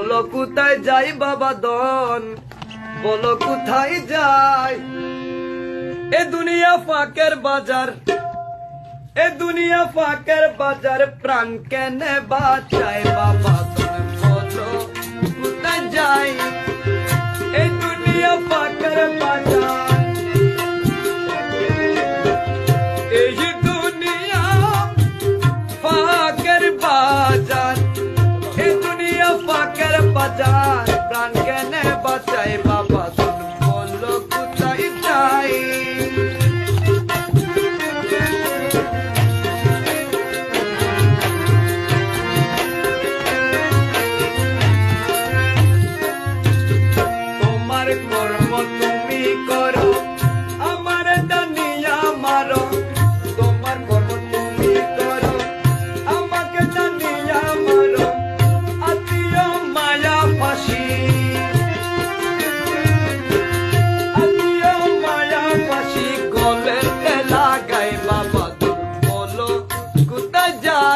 বলো কোথায় যাই বাবা দন? বলো কোথায় যাই? এ দুনিয়া ফাঁকের বাজার, এ দুনিয়া ফাঁকের বাজার, প্রাণ কেনে বাঁচায় বাবা বাজার প্রাণ কেনে বাঁচাইবা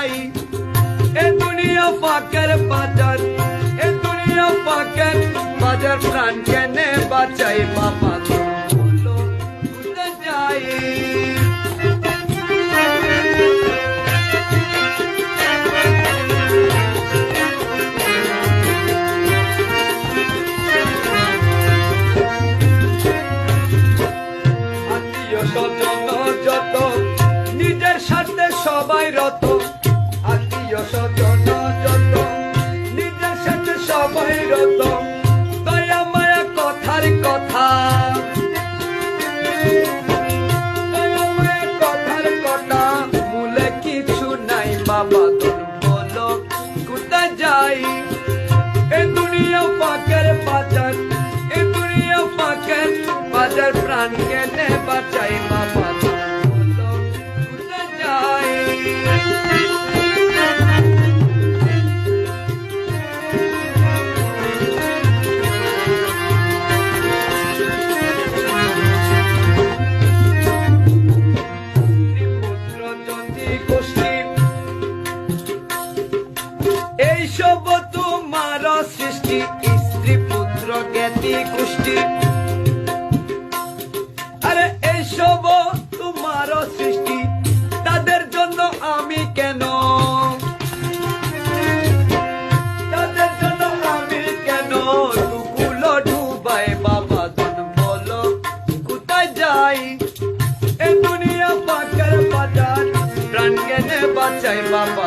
নাই এ দুনিয়া ফাঁকের বাজার এ দুনিয়া ফাঁকের বাজার প্রাণ কেনে বাঁচাই বাবা। प्राण के ने बचाई। সমাধান বলো কোথায় যাই? এ দুনিয়া পাকার পাতার প্রাণ কেনে বাঁচাই বাবা।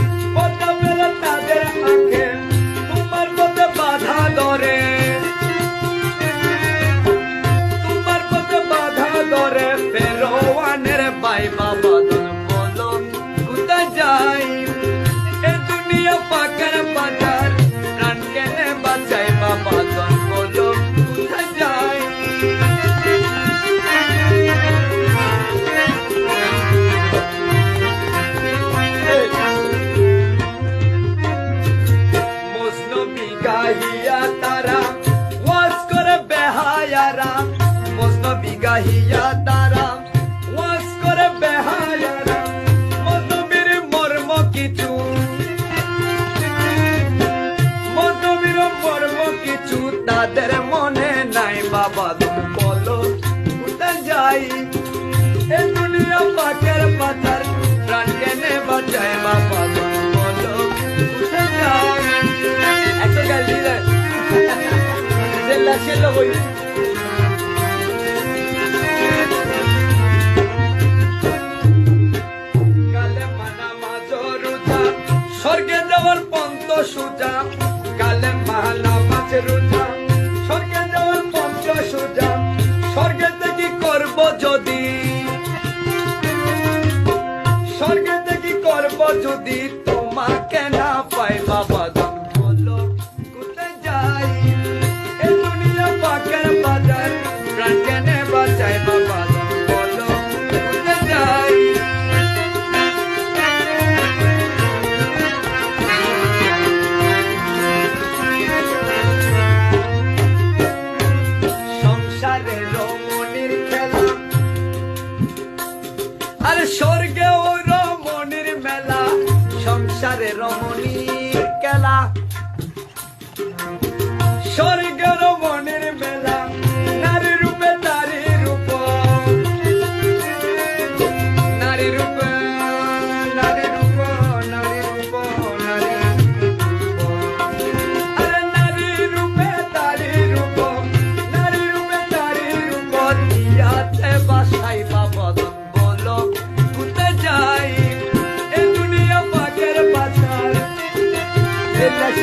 কর্ম কিছু তাদের মনে নাই। বাবা তুমি বলো যাই। এ দুনিয়া পাকের পাথার প্রাণ কেনে বাঁচায়। বাবা তুমি বলো একটা গাল স্বর্গে যাওয়ার পন্ত সুজা, কালে Rapai সারে রমণী।